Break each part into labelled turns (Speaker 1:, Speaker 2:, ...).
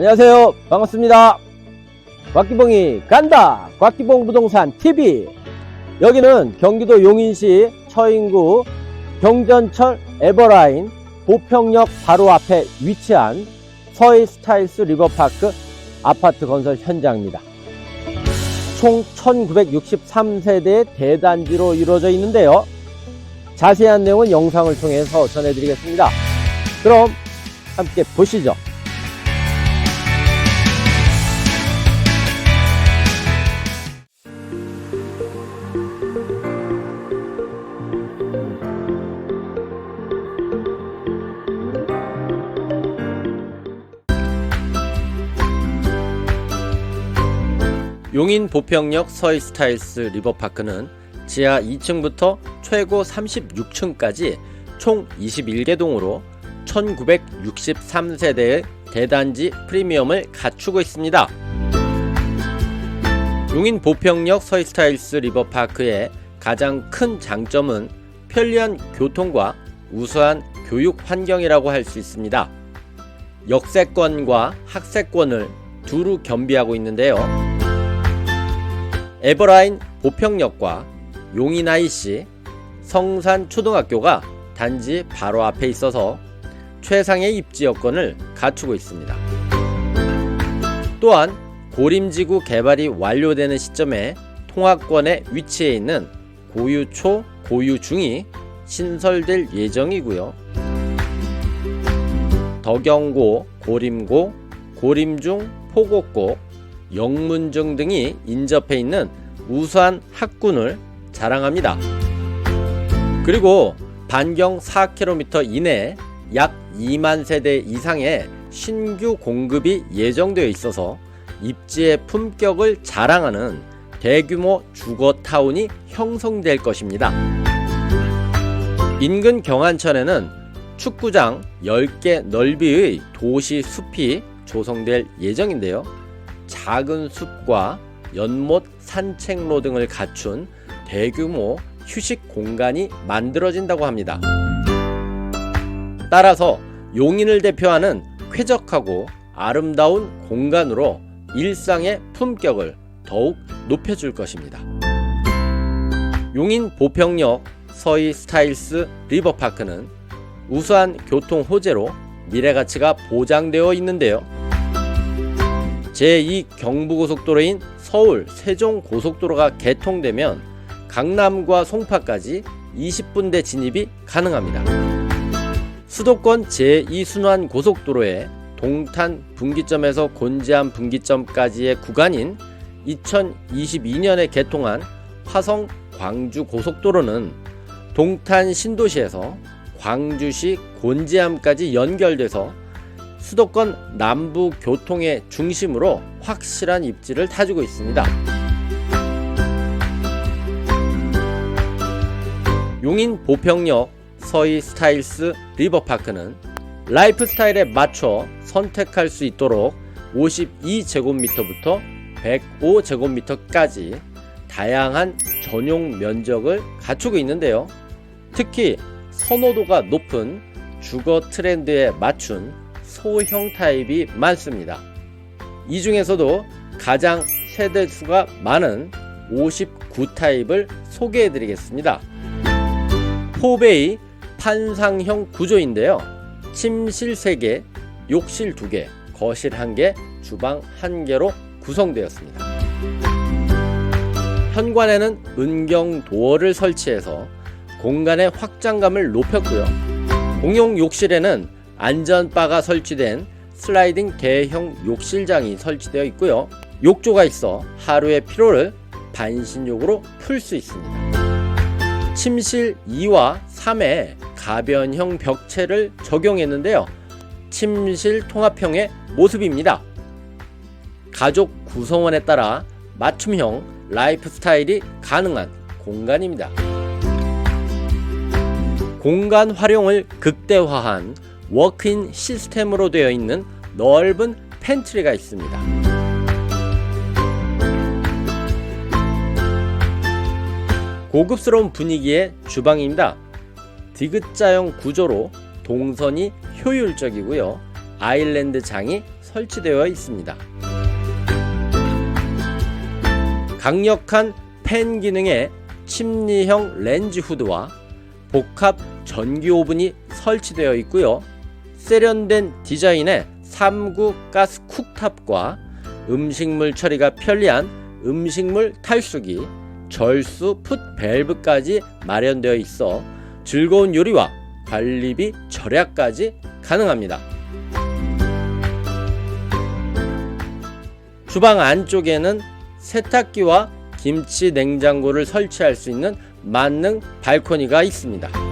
Speaker 1: 안녕하세요. 반갑습니다. 곽기봉이 간다. 곽기봉 부동산 TV. 여기는 경기도 용인시 처인구 경전철 에버라인 보평역 바로 앞에 위치한 서해 스타일스 리버파크 아파트 건설 현장입니다. 총 1963세대의 대단지로 이루어져 있는데요. 자세한 내용은 영상을 통해서 전해드리겠습니다. 그럼 함께 보시죠. 용인 보평역 서희 스타일스 리버파크는 지하 2층부터 최고 36층까지 총 21개 동으로 1963세대의 대단지 프리미엄을 갖추고 있습니다. 용인 보평역 서희 스타일스 리버파크의 가장 큰 장점은 편리한 교통과 우수한 교육 환경이라고 할 수 있습니다. 역세권과 학세권을 두루 겸비하고 있는데요. 에버라인 보평역과 용인 IC, 성산 초등학교가 단지 바로 앞에 있어서 최상의 입지 여건을 갖추고 있습니다. 또한 고림지구 개발이 완료되는 시점에 통합권에 위치해 있는 고유초, 고유중이 신설될 예정이고요. 덕영고, 고림고, 고림중, 포곡고, 영문중 등이 인접해 있는 우수한 학군을 자랑합니다. 그리고 반경 4km 이내에 약 2만 세대 이상의 신규 공급이 예정되어 있어서 입지의 품격을 자랑하는 대규모 주거타운이 형성될 것입니다. 인근 경안천에는 축구장 10개 넓이의 도시 숲이 조성될 예정인데요. 작은 숲과 연못 산책로 등을 갖춘 대규모 휴식 공간이 만들어진다고 합니다. 따라서 용인을 대표하는 쾌적하고 아름다운 공간으로 일상의 품격을 더욱 높여줄 것입니다. 용인 보평역 서희 스타일스 리버파크는 우수한 교통 호재로 미래 가치가 보장되어 있는데요. 제2 경부고속도로인 서울 세종고속도로가 개통되면 강남과 송파까지 20분대 진입이 가능합니다. 수도권 제2순환 고속도로의 동탄 분기점에서 곤지암 분기점까지의 구간인 2022년에 개통한 화성 광주 고속도로는 동탄 신도시에서 광주시 곤지암까지 연결돼서 수도권 남부 교통의 중심으로 확실한 입지를 타주고 있습니다. 용인 보평역 서희 스타일스 리버파크는 라이프 스타일에 맞춰 선택할 수 있도록 52제곱미터부터 105제곱미터까지 다양한 전용 면적을 갖추고 있는데요. 특히 선호도가 높은 주거 트렌드에 맞춘 소형 타입이 많습니다. 이 중에서도 가장 세대수가 많은 59 타입을 소개해 드리겠습니다. 포베이 판상형 구조인데요. 침실 3개, 욕실 2개, 거실 1개, 주방 1개로 구성되었습니다. 현관에는 은경 도어를 설치해서 공간의 확장감을 높였고요. 공용 욕실에는 안전바가 설치된 슬라이딩 대형 욕실장이 설치되어 있고요. 욕조가 있어 하루의 피로를 반신욕으로 풀 수 있습니다. 침실 2와 3에 가변형 벽체를 적용했는데요. 침실 통합형의 모습입니다. 가족 구성원에 따라 맞춤형 라이프 스타일이 가능한 공간입니다. 공간 활용을 극대화한 워크인 시스템으로 되어 있는 넓은 팬트리가 있습니다. 고급스러운 분위기의 주방입니다. 디귿자형 구조로 동선이 효율적이고요. 아일랜드 장이 설치되어 있습니다. 강력한 팬 기능의 침리형 렌즈 후드와 복합 전기 오븐이 설치되어 있고요. 세련된 디자인의 3구 가스 쿡탑과 음식물 처리가 편리한 음식물 탈수기, 절수 풋 밸브까지 마련되어 있어 즐거운 요리와 관리비 절약까지 가능합니다. 주방 안쪽에는 세탁기와 김치 냉장고를 설치할 수 있는 만능 발코니가 있습니다.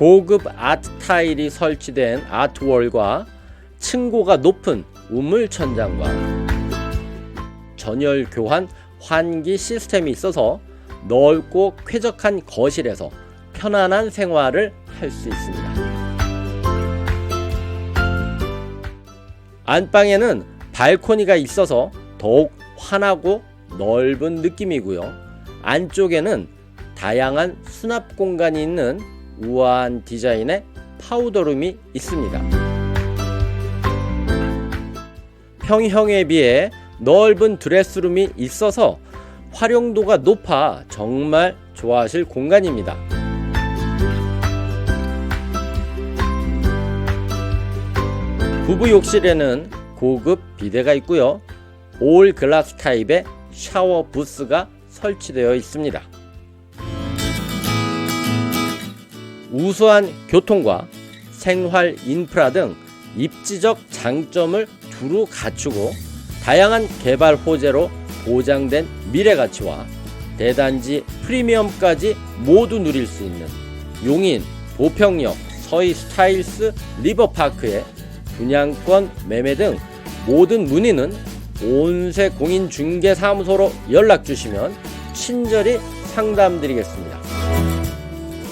Speaker 1: 고급 아트 타일이 설치된 아트월과 층고가 높은 우물 천장과 전열 교환 환기 시스템이 있어서 넓고 쾌적한 거실에서 편안한 생활을 할 수 있습니다. 안방에는 발코니가 있어서 더욱 환하고 넓은 느낌이고요. 안쪽에는 다양한 수납 공간이 있는 우아한 디자인의 파우더룸이 있습니다. 평형에 비해 넓은 드레스룸이 있어서 활용도가 높아 정말 좋아하실 공간입니다. 부부 욕실에는 고급 비데가 있고요. 올 글라스 타입의 샤워 부스가 설치되어 있습니다. 우수한 교통과 생활 인프라 등 입지적 장점을 두루 갖추고 다양한 개발 호재로 보장된 미래 가치와 대단지 프리미엄까지 모두 누릴 수 있는 용인 보평역 서희 스타일스 리버파크의 분양권 매매 등 모든 문의는 온세 공인 중개 사무소로 연락 주시면 친절히 상담드리겠습니다.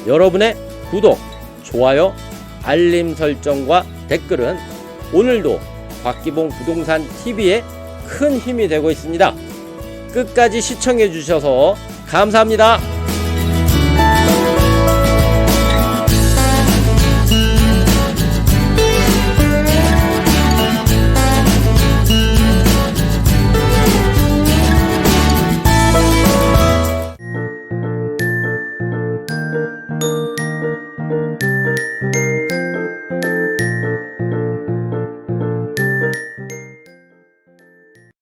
Speaker 1: 여러분의 구독, 좋아요, 알림 설정과 댓글은 오늘도 곽기봉 부동산 TV에 큰 힘이 되고 있습니다. 끝까지 시청해 주셔서 감사합니다.